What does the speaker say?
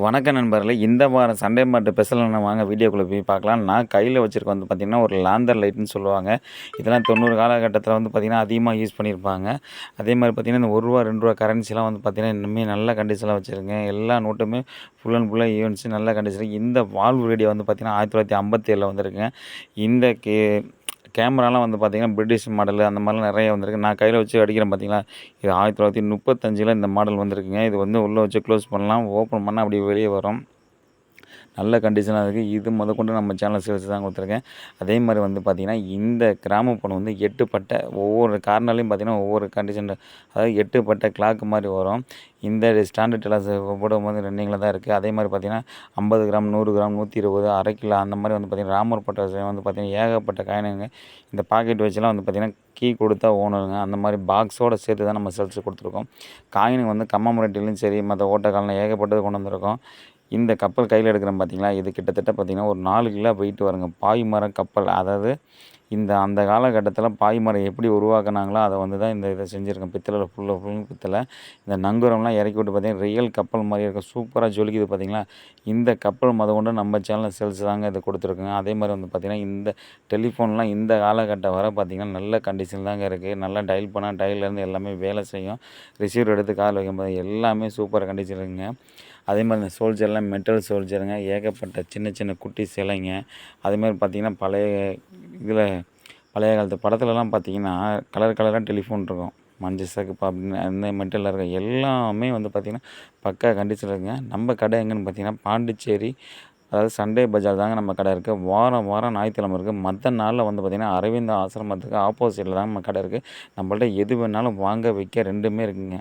வணக்க நண்பர்களே இந்த வாரம் சண்டே மார்ட் ஸ்பெஷல் வாங்க வீடியோக்குள்ளே போய் பார்க்கலாம். நான் கையில் வச்சுருக்க வந்து பார்த்திங்கன்னா ஒரு லாந்தர் லைட்னு சொல்லுவாங்க. இதெல்லாம் தொண்ணூறு காலகட்டத்தில் வந்து பார்த்திங்கன்னா அதிகமாக யூஸ் பண்ணியிருப்பாங்க அதே மாதிரி பார்த்திங்கன்னா இந்த ஒரு ரூபா ரெண்டு ரூபா கரன்சிலாம் வந்து பார்த்திங்கன்னா இன்னுமே நல்ல கண்டிஷனில் வச்சுருக்கேன். எல்லா நோட்டுமே ஃபுல் அண்ட் ஃபுல்லாக ஈவெண்ட்ஸு நல்ல கண்டிஷன் இந்த வால்வ் ரேடியோ வந்து பார்த்திங்கன்னா ஆயிரத்தி தொள்ளாயிரத்தி ஐம்பத்தி ஏழில் வந்திருக்குங்க இந்த கே கேமராலாம் வந்து பார்த்திங்கன்னா பிரிட்டிஷ் மாடலு அந்த மாதிரிலாம் நிறைய வந்திருக்கு. நான் கையில் வச்சு அடிக்கிறேன் பார்த்திங்களா இது ஆயிரத்தி தொள்ளாயிரத்தி முப்பத்தஞ்சில் இந்த மாடல் வந்திருக்குங்க. இது வந்து உள்ளே வச்சு க்ளோஸ் பண்ணலாம். ஓப்பன் பண்ணால் அப்படியே வெளியே வரும். நல்ல கண்டிஷனாக இருக்குது இது முதற்கொண்டு நம்ம சேனல் சேல்ஸ் தான் கொடுத்துருக்கேன். அதே மாதிரி வந்து பார்த்திங்கன்னா இந்த கிராமப்பணம் வந்து எட்டு பட்டை ஒவ்வொரு கார்னர்லையும் பார்த்திங்கன்னா ஒவ்வொரு கண்டிஷன் அதாவது எட்டு பட்டை கிளாக் மாதிரி வரும். இந்த ஸ்டாண்டர்ட் எல்லாம் போடும்போது ரன்னிங்கில் தான் இருக்குது அதே மாதிரி பார்த்திங்கன்னா ஐம்பது கிராம் நூறு கிராம் நூற்றி இருபது அரை கிலோ அந்த மாதிரி வந்து பார்த்திங்கன்னா ராமர் பட்டை வந்து பார்த்திங்கன்னா ஏகப்பட்ட காயினுங்க. இந்த பாக்கெட் வச்சுலாம் வந்து பார்த்திங்கன்னா கீ கொடுத்தா ஓனருங்க. அந்த மாதிரி பாக்ஸோடு சேர்த்து தான் நம்ம சேல்ஸ் கொடுத்துருக்கோம். காயினுங்க வந்து கம்மமுரட்டிலையும் சரி மற்ற ஓட்டக்காலில் ஏகப்பட்டது கொண்டு வந்திருக்கோம். இந்த கப்பல் கையில் எடுக்கிறோம் பார்த்தீங்களா இது கிட்டத்தட்ட பார்த்திங்கன்னா ஒரு நாலு கிலோ வெயிட் வருங்க. பாய் மரம் கப்பல். அதாவது இந்த அந்த காலகட்டத்தில் பாய்மரம் எப்படி உருவாக்குனாங்களோ அதை வந்து தான் இந்த இதை செஞ்சுருக்கேன். பித்தளை ஃபுல்லாக ஃபுல் பித்தளை. இந்த நங்குரம்லாம் இறக்கி விட்டு பார்த்தீங்கன்னா ரியல் கப்பல் மாதிரி இருக்கும். சூப்பராக ஜொலிக்குது பார்த்தீங்களா? இந்த கப்பல் முத கொண்டு நம்ம சேனல் சேல்ஸ் தாங்க இதை கொடுத்துருக்குங்க. அதே மாதிரி வந்து பார்த்திங்கன்னா இந்த டெலிஃபோன்லாம் இந்த காலகட்டம் வர பார்த்திங்கன்னா நல்ல கண்டிஷன் தாங்க இருக்குது நல்லா டயல் பண்ணால் டயல்லேருந்து எல்லாமே வேலை செய்யும். ரிசீவர் எடுத்து கால் வைக்கும்போது எல்லாமே சூப்பர் கண்டிஷன் இருக்குங்க. அதே மாதிரி இந்த சோல்ஜர்லாம் மெட்டல் சோல்ஜருங்க ஏகப்பட்ட சின்ன சின்ன குட்டி சிலைங்க. அதே மாதிரி பார்த்திங்கன்னா பழைய இதில் பழைய காலத்து படத்துலலாம் பார்த்திங்கன்னா கலர் கலராக டெலிஃபோன் இருக்கும். மஞ்சள் சகப்பு அப்படின்னு அந்த மெட்டலில் இருக்க எல்லாமே வந்து பார்த்திங்கன்னா பக்கா கண்டிஷன் இருக்குங்க. நம்ம கடை எங்கேன்னு பார்த்திங்கன்னா பாண்டிச்சேரி அதாவது சண்டே பஜார் தாங்க நம்ம கடை இருக்குது வாரம் வாரம் ஞாயிற்றுக்கிழமை இருக்குது மற்ற நாளில் வந்து பார்த்திங்கன்னா அரவிந்த ஆசிரமத்துக்கு ஆப்போசிட்டில் தாங்க நம்ம கடை இருக்குது நம்மள்ட்ட எது வேணாலும் வாங்க வைக்க ரெண்டுமே இருக்குங்க.